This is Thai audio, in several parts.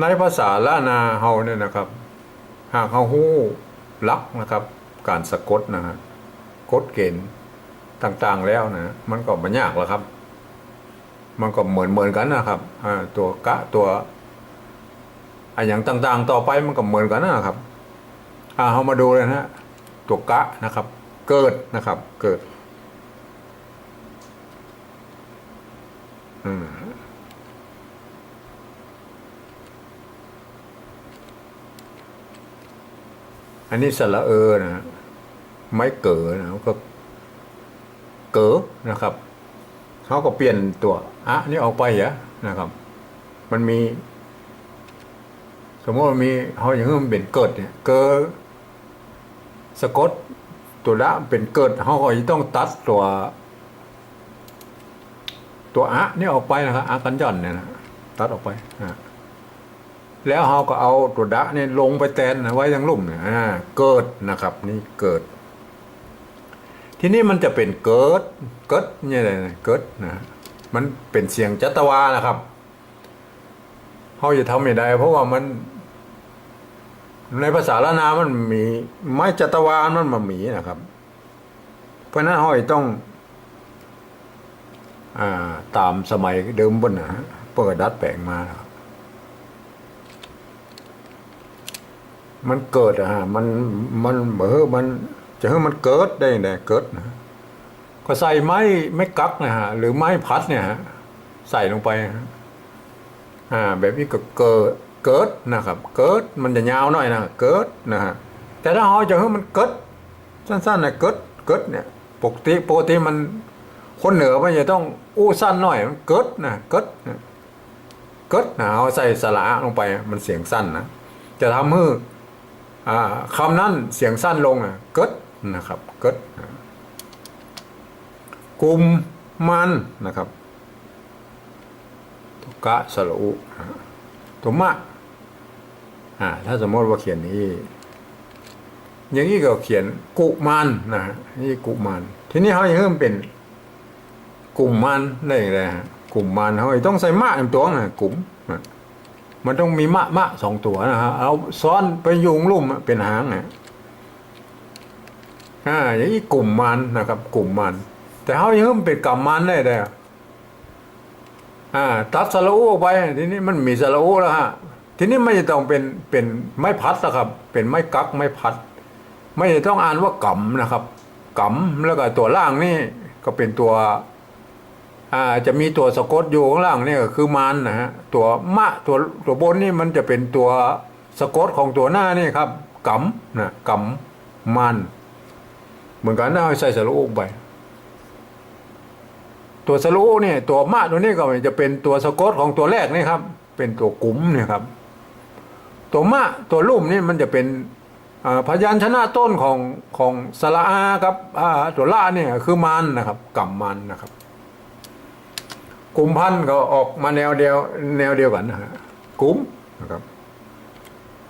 ในภาษาล้านาเฮาเนี่ยนะครับ หากเฮาฮู้ลักนะครับ การสะกดนะฮะกฎเกณฑ์ต่างๆแล้วนะมันก็ไม่ยากหรอกครับ มันก็เหมือนเหมือนกันนะครับตัวกะตัวอันอย่างต่างๆ ต่อไปมันก็เหมือนกันนะครับอ่าเรามาดูเลยนะฮะตัวกะนะครับ เกิดนะครับ เกิด อืม อันนี้สระเออนะฮะไม่เก๋อนะก็เก๋อนะครับเขาก็เปลี่ยนตัวอะนี่ออกไปเหรอนะครับ มันมี สมมติมีเขาอย่างนี้มันเป็นเกิดเนี่ยเกิดสะกดตัวละเป็นเกิดเขาก็ต้องตัดตัว ตัวอะนี่ออกไปนะครับอะกันย่อนเนี่ยนะตัดออกไปอ่า แล้วเขาก็เอาตัวดะเนี่ยลงไปแทนไว้ทั้งลุ่มเนี่ยเกิดนะครับนี่เกิด ทีนี้มันจะเป็นเกิดเกิดเนี่ยอะไรนะเกิดนะมันเป็นเสียงจัตวานะครับเขาจะทำไม่างได้เพราะว่ามัน ในภาษาละนามันมีไม้จัตวามันมามีนะครับ เพราะนั้นเขาจะต้องอ่าตามสมัยเดิมบนนะฮะเปิดดัดแปลงมานะครับ มันเกิดอะฮะมันมันเออมันจะให้มันเกิดได้ไงเกิดนะก็ใส่ไม้ไม้กักนะฮะหรือไม้พัดเนี่ยฮะใส่ลงไปฮะอ่าแบบนี้ก็เกิดเกิดนะครับ เกิดมันจะยาวหน่อยนะเกิดนะฮะแต่ถ้าเราจะให้มันเกิดสั้นๆนะเกิดเกิดเนี่ยปกติปกติมันคนเหนือมันจะต้องอู้สั้นหน่อยมันเกิดนะเกิดนะเกิดนะเอาใส่สระลงไปมันเสียงสั้นนะจะทำให้ คำนั้นเสียงสั้นลงอะเกิดนะครับเกิดกลุ่มมันนะครับตุกะสรุตุมะอ่าถ้าสมมติว่าเขียนนี้ อย่างนี้ก็เขียนกุมันนะฮะนี่กุมันทีนี้เขาอย่างนี้มันเป็นกลุ่มมันได้เลยฮะกลุ่มมันเขาต้องใส่มะเป็นตัวนะกลุ่มนะ มันต้องมีมะมะสองตัวนะฮะเอาซ้อนไปยุงลุ่มเป็นหางอะอ่าอย่างนี้กลุ่มมันนะครับ กลุ่มมัน แต่เขายังเป็นกำมันได้เลยอ่าตัดสระอูออกไป ทีนี้มันมีสระอูแล้วฮะทีนี้ไม่ต้องเป็นเป็นไม้พัดนะครับ เป็นไม้กักไม้พัด ไม่ต้องอ่านว่ากำนะครับกำแล้วก็ตัวล่างนี่ก็เป็นตัว จะมีตัวสะกดอยู่ข้างล่างนี่ก็คือมันนะฮะตัวมะตัวตัวบนนี่มันจะเป็นตัวสะกดของตัวหน้านี่ครับกำนะกำมัน เหมือนกันนะใส่สระอุไปตัวสระอุเนี่ยตัวมะตัวนี้ก็จะเป็นตัวสะกดของตัวแรกนี่ครับ เป็นตัวกุ๋มเนี่ยครับ ตัวมะตัวลุ่มนี่มันจะเป็นพยัญชนะต้นของของสระอาครับตัวละเนี่ยคือมันนะครับกำมันนะครับ กลุ่มพันธุ์ก็ออกมาแนวเดียว แนวเดียวกันนะฮะกลุ่มนะครับ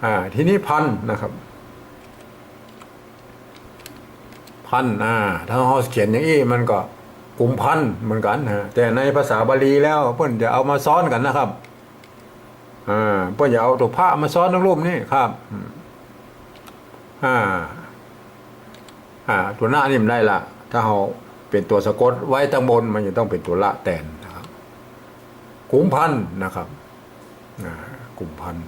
อ่าทีนี้พันธุ์นะครับ พันธุ์อ่าถ้าเราเขียนอย่างนี้มันก็กลุ่มพันธุ์เหมือนกันนะแต่ในภาษาบาลีแล้วเพื่อนจะเอามาซ้อนกันนะครับอ่าเพื่อนจะเอาตัวพระมาซ้อนทั้งรูปนี่ครับอ่าอ่าตัวหน้านี่มันได้ละถ้าเราเป็นตัวสะกดไว้ตั้งบนมันจะต้องเป็นตัวละแตนนะครับ กลุ่มพันธ์นะครับกลุ่มพันธ์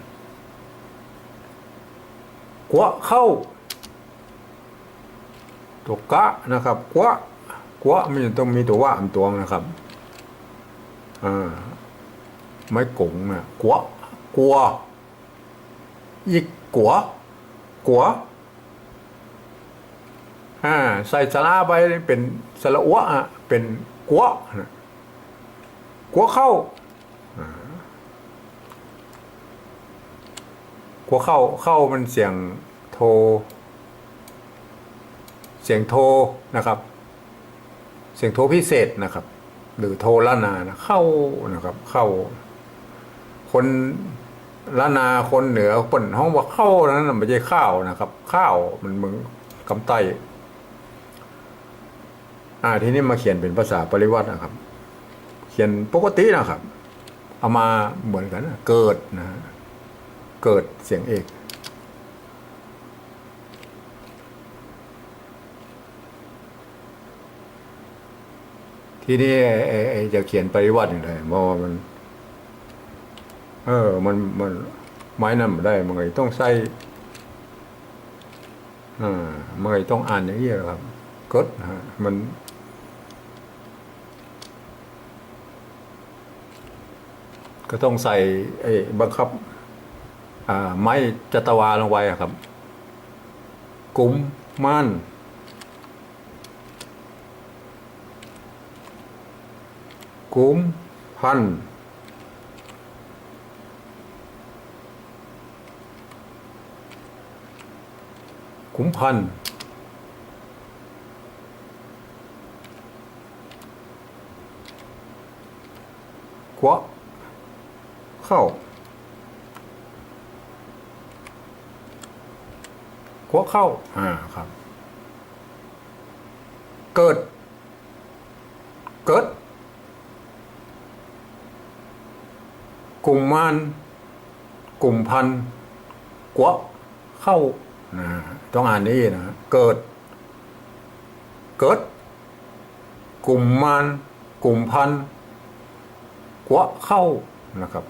กวเข้าตัวกะนะครับกัวกัวมันจะต้องมีตัวว่าอันตัวนะครับอ่าไม่กงนะกัวกัวอีกกัวกัวอ่าใส่สระไปเป็นสระอ้วอะเป็นกวนะกวเข้า กัวเข้าเข้ามันเสียงโทเสียงโทนะครับ เสียงโทพิเศษนะครับ หรือโทละนานะเข้านะครับ เข้า คนละนาคนเหนือเปิ่นห้องว่าเข้านั้นนไม่ใช่ข้าวนะครับ ข้าวมันมึงกำไตอ่าทีนี้มาเขียนเป็นภาษาปริวัตินะครับ เขียนปกตินะครับ เอามาเหมือนกันนะเกิดนะฮะ เกิดเสียงเอก ทีนี้ไอ้จะเขียนปริวัติอย่างไรเพราะว่ามัน เออ มันมันไม้นั่นไม่ได้ มันเลยต้องใส่อ่ามันเลยต้องอ่านอย่างนี้ครับกดฮะมันก็ต้องใส่ไอ้บังคับ อ่าไม้จตวาลงไว้ครับ กุมม่านกุมพันกุมพันกวะเข้า กวะเข้าอ่าครับ เกิด เกิดกลุ่มมานกลุ่มพันกวะเข้านะต้องอ่านนี้นะเกิด เกิด กลุ่มมานกลุ่มพันกวะเข้านะครับ